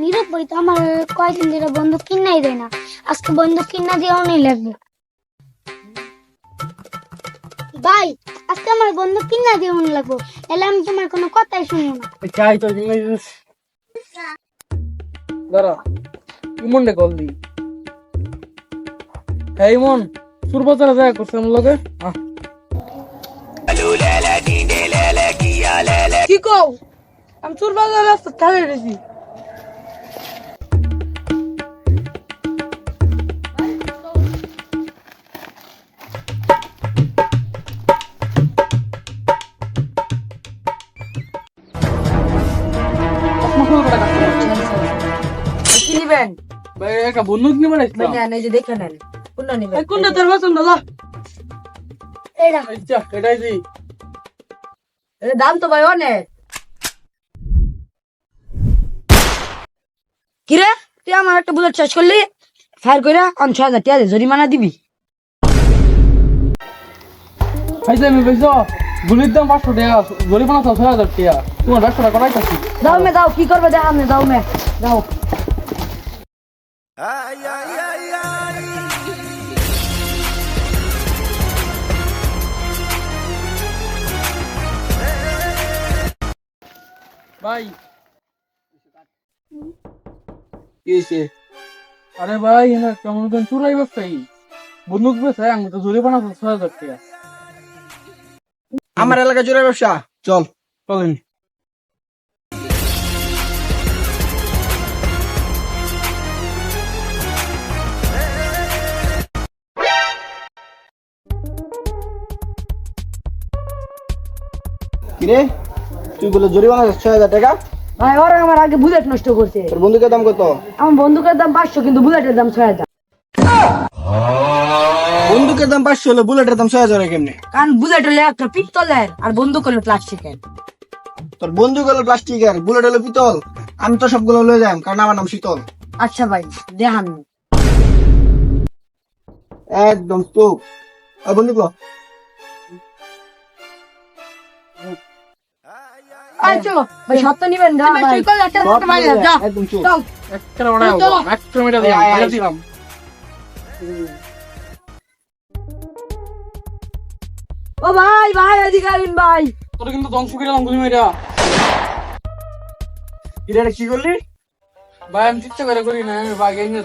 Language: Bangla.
নীরব তো আমার কয়দিন ধরে বন্দুক কিনাই দেয় না। আজকে বন্দুক কিনা দিয়েও নেই লাগবে। ভাই, আজকে আমার বন্দুক কিনা দিয়েও নি লাগবো। এলে আমি তোমার কোনো কথাই শুনব না। চাই তো দাঁড়া, ইমন রে কল দি হ্যাঁ ইমন, সুরবাজারে যায় করছে আমার লগে? আহ। কি কও? আমি সুরবাজারে রাস্তা থালে রেছি কি নিবেন? ভাই একটা বন্দুক নিয়ে বেড়াইছিলাম নেন এই যে দেখে নেন। কোনটা নিবেন? কোনটা তোর পছন্দ? লা এইটা আচ্ছা এটাই দাম তো ভাই অনেক। কিরে তুই আমার একটা বুলেট শেষ করলি? ফায়ার করে অন ছয় হাজার টিয়া দে, জরিমানা দিবি। খাইছে আমি কইছ গুলির দাম পাঁচশো টাকা জরিমানা তো ছয় হাজার টাকা। তোমার ব্যবসাটা করাইতাছি। দাও মে দাও কি করবে? দেখাম না দাও মে দাও। ভাই। কি হয়েছে আরে ভাই এনা কেমন কেন চুরাই ব্যবসায়ী বন্দুক বেছে আমি তো জরিমানা তো ছয় হাজার টাকা। আমার এলাকা জুড়ে ব্যবসা? চল চলেন কিরে? তুই বলে জরিমানা ছয় হাজার টাকা? ভাই ওরা আমার আগে বুলেট নষ্ট করছে। তোর বন্দুকের দাম কত? আমার বন্দুকের দাম পাঁচশো কিন্তু বুলেটের দাম ছয় হাজার। বন্দুকের দাম পাঁচশো হলে বুলেটের দাম ছয় হাজার কেমনে? কারণ বুলেট হলে একটা পিস্তলের আর বন্দুক হলো প্লাস্টিকের তোর বন্দুক হলো প্লাস্টিকের বুলেট হলো পিতল। আমি তো সবগুলো লয়ে যাই কারণ আমার নাম শীতল। আচ্ছা ভাই দেখান। একদম তো বন্দুক লো। আয় ভাই সত্য নিবেন যা ভাই সব নিয়ে যা, একদম চুপ। একটা বাড়াই একটা মিটার দিলাম এই, এই, দিলাম। ও ভাই ভাই এদিকে ভাই। তোর কিন্তু ধ্বংস করে দিলাম গুলি মেরা এটা কি করলি? ভাই আমি চিন্তা করে করি না আমি বাগে নিয়ে